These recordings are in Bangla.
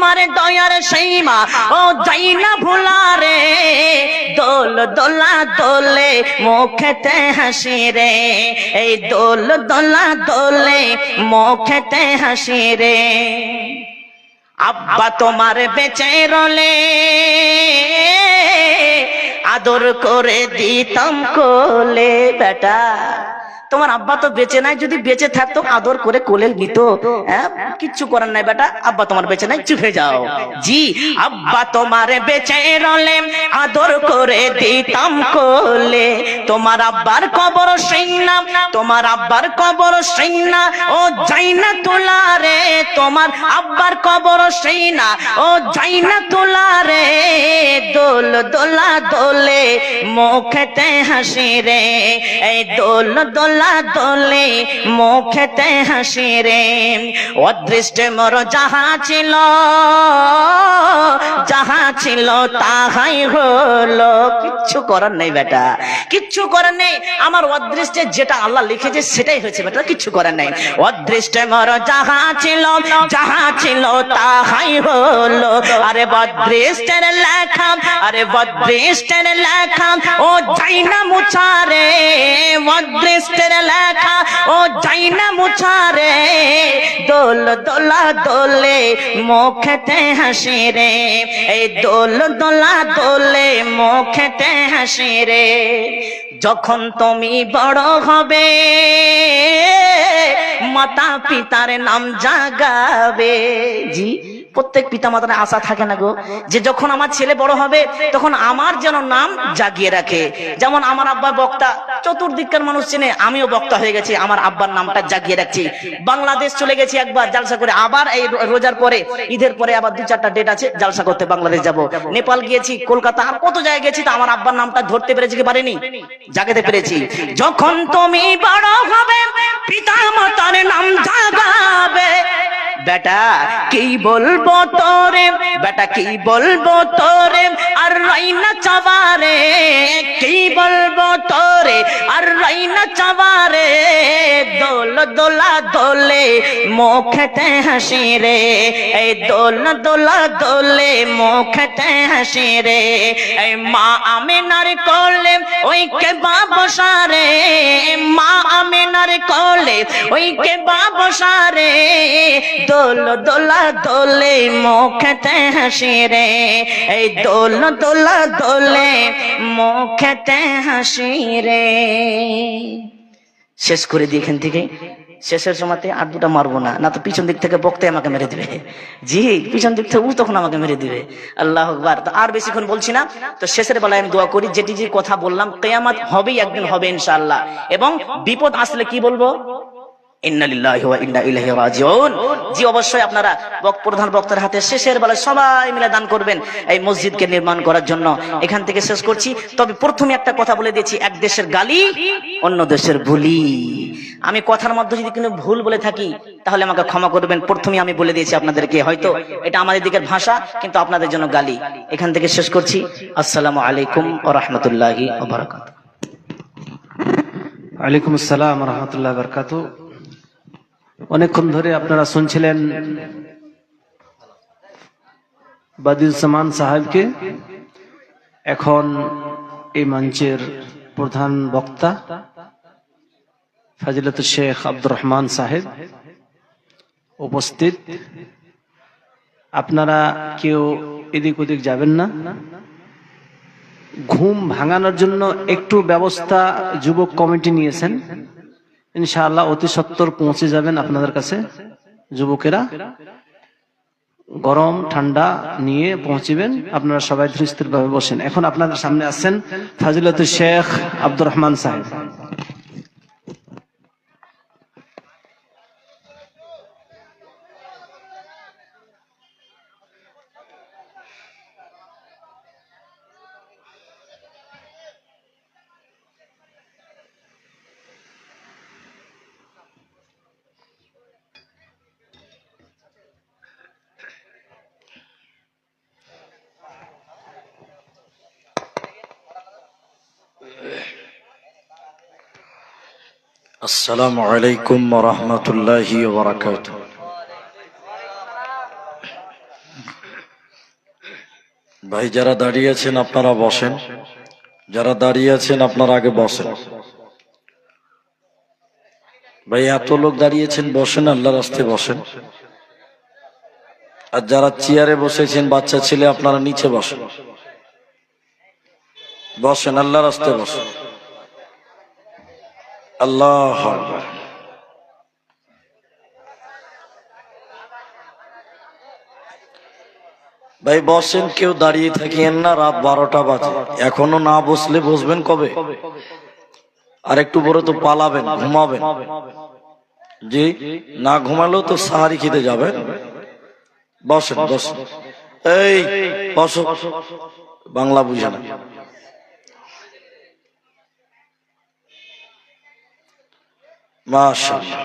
তোমার দয়ার সীমা, ও যাই না ভুলা রে দোল দোলা দোলে, মুখেতে হাসি রে। এই দোল দোলা দোলে, মুখেতে হাসি রে। আব্বা তোমার বেঁচে রলে, আদর করে দিতাম কোলে, বেটা। তোমার আব্বা তো বেঁচে নাই, যদি বেঁচে থাকতো, আদর করে কোলে নিত। হ্যাঁ? কিচ্ছু করার নাই বেটা, আব্বা তোমার বেঁচে নাই, চুপ যাও। জি, আব্বা তোমার বেঁচে রলে, আদর করে দিতাম কোলে। তোমার আব্বার কবর সিংনা তোমার আব্বার কবর সিংনা ও যাই না তোলা রে, তোমার আব্বার কবর সিংনা ও যাই না তোলা রে, দোল দোলা দোলে, মুখেতে হাসি রে। এই দোল দোলা দোলে মুখেতে হাসি রে। অদৃষ্টে মোর যাহা ছিল যাহা ছিল তাহাই হলো। কিচ্ছু করার নেই বেটা, কিচ্ছু করার নেই। আমার অদৃষ্টে যেটা আল্লাহ লিখেছে সেটাই হয়েছে বেটা, কিচ্ছু করার নেই। অদৃষ্টে মোর যাহা ছিল যাহা ছিল তাহাই হলো। আরে বদৃষ্টের লেখা, আরে বদৃষ্টের লেখা, ও যাই না মুছারে বদৃষ্টের লেখা, ও যাই না মুছারে, দোল দোলা দোলে মুখেতে হাসি রে এই দোল দোলা দোলে মুখেতে হাসি রে যখন তুমি বড় হবে মাতা পিতার নাম জাগাবে, জি প্রত্যেক পিতা মাতার আশা থাকে না গো, যে যখন আমার ছেলে বড় হবে, তখন আমার যেন নাম জাগিয়ে রাখে। যেমন আমার আব্বা বক্তা, চতুর্দিককার মানুষ চেনে, আমিও বক্তা হয়ে গেছি, আমার আব্বার নামটা জাগিয়ে রাখছি। বাংলাদেশ চলে গেছি একবার জালসা করে, আবার এই রোজার পরে, ঈদের পরে আবার দু চারটা ডেট আছে, জালসা করতে বাংলাদেশ যাব। নেপাল গিয়েছি, কলকাতা, আর কত জায়গায় গেছি, তো আমার আব্বার নামটা ধরতে পেরেছি কি পারিনি? জাগাতে পেরেছি। যখন তুমি বড় হবে বেটা, কি বলব তোরে? বেটা, কি বলব তোরে? আর রাইনা চাবারে, কি বলব তোরে? আর রাইনা চাবারে, দোল দোলা দোলে মুখতে হাসি রে এই দোল দোলা দোলে মুখতে হাসি রে এই মা আমিনার কোলে, ওই কে বাবসারে মা আমিনার কোলে, ওই কে বাবসারে দোল দোলা দোলে মুখতে হাসি রে। এই দোল দোলা দোলে মুখতে হাসি রে। শেষ করে দিই এখান থেকে। শেষের সময়তে আর দুটা মারবো না না তো পিছন দিক থেকে বক্তে আমাকে মেরে দিবে। জি, পিছন দিক থেকে ও তখন আমাকে মেরে দিবে। আল্লাহ আকবার। তো আর বেশিক্ষণ বলছি না। তো শেষের বেলায় আমি দোয়া করি, যেটি যে কথা বললাম, কেয়ামাত হবেই, একদিন হবে ইনশাআল্লাহ। এবং বিপদ আসলে কি বলব? জি, অবশ্যই আপনারা প্রধান বক্তার হাতে শেষের বেলায় সবাই মিলে দান করবেন এই মসজিদকে নির্মাণ করার জন্য। এখান থেকে শেষ করছি। তবে প্রথমে একটা কথা বলে দিয়েছি, এক দেশের গালি, অন্য দেশের ভুলি আমি কথার মধ্যে যদি কোনো ভুল বলে থাকি, তাহলে আমাকে ক্ষমা করবেন। প্রথমে আমি বলে দিয়েছি আপনাদেরকে, হয়তো এটা আমাদের দিকের ভাষা, কিন্তু আপনাদের জন্য গালি। এখান থেকে শেষ করছি। আসসালামু আলাইকুম ওয়া রাহমাতুল্লাহি ওয়ালাইকুম আসসালাম রহমতুল্লাহ বরকাত অনেকক্ষণ ধরে আপনারা শুনছিলেন বাদিউজ্জামান সাহেবকে। এখন এই মঞ্চের প্রধান বক্তা ফাজিলত শেখ আব্দুর রহমান সাহেব উপস্থিত। আপনারা কেউ এদিক ওদিক যাবেন না। ঘুম ভাঙানোর জন্য একটু ব্যবস্থা যুবক কমিটি নিয়েছেন। ইনশাআল্লাহ অতি সত্তর পৌঁছে যাবেন আপনাদের কাছে। যুবকেরা, গরম, ঠান্ডা নিয়ে পৌঁছিবেন। আপনারা সবাই ধৃষ্টির ভাবে বসেন। এখন আপনাদের সামনে আছেন ফাজিলত শেখ আব্দুর রহমান সাহেব। আসসালামু আলাইকুম রহমতুল্লাহি বরাকাত ভাই, যারা দাঁড়িয়ে আছেন, আপনারা বসেন। যারা দাঁড়িয়ে আছেন, আপনারা আগে বসেন। ভাই, এত লোক দাঁড়িয়েছেন বসেন আল্লাহ আস্তে বসেন। আর যারা চেয়ারে বসেছেন, বাচ্চা ছেলে, আপনারা নিচে বসেন। বসেন আল্লাহ আস্তে বসেন। আল্লাহ। ভাই, বসেন, কেউ দাঁড়িয়ে থাকিয়েন না, রাত বারোটা বাজে। এখনও না বসলে বসবেন কবে? আর একটু পরে তো পালাবেন, ঘুমাবেন। জি, না ঘুমালেও তো সাহারি খেতে যাবেন। বসেন বসেন। এই, বসো। বাংলা বুঝে না। মাশাআল্লাহ।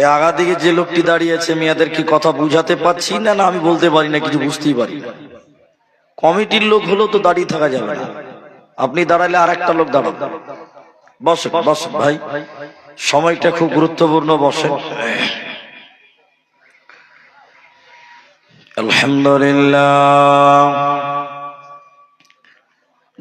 এই আগা দিকে যে লোকটি দাঁড়িয়ে আছে মেয়েদের কি কথা বুঝাতে পারছি না? না, আমি বলতে পারি না, কিছু বুঝতেই পারি কমিটির লোক হলেও তো দাঁড়িয়ে থাকা যাবে না। আপনি দাঁড়ালে আর একটা লোক দাঁড়ান বসে বসে ভাই। সময়টা খুব গুরুত্বপূর্ণ বসে আলহামদুলিল্লাহ।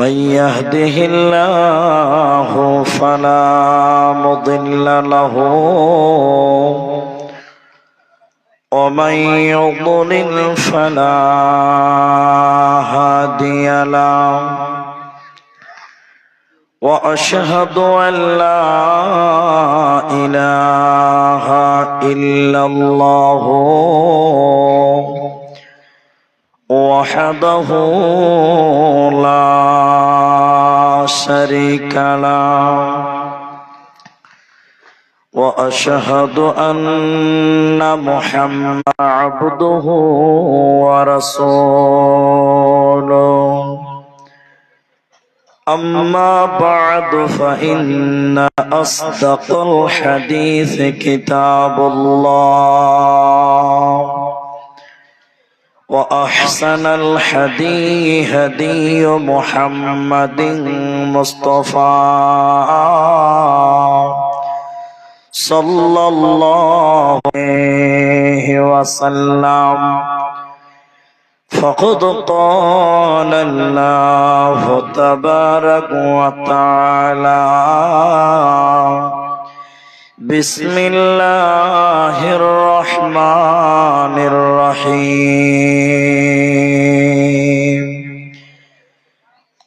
من يهده الله فلا مضل له ومن يضلل فلا هادي له وأشهد أن لا إله إلا الله وحده لا شريك له واشهد ان محمدا عبده ورسوله اما بعد فان اصدق الحديث كتاب الله وأحسن الحدي هدي محمد مصطفى. صلى الله عليه وسلم. فقد قال الله تبارك وتعالى بسم الله الرحمن الرحيم.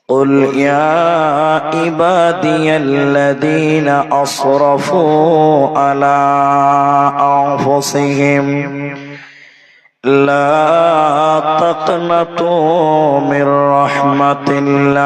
قل يا عبادي الذين أصرفوا على أنفسهم لا تقنطوا من رحمة الله.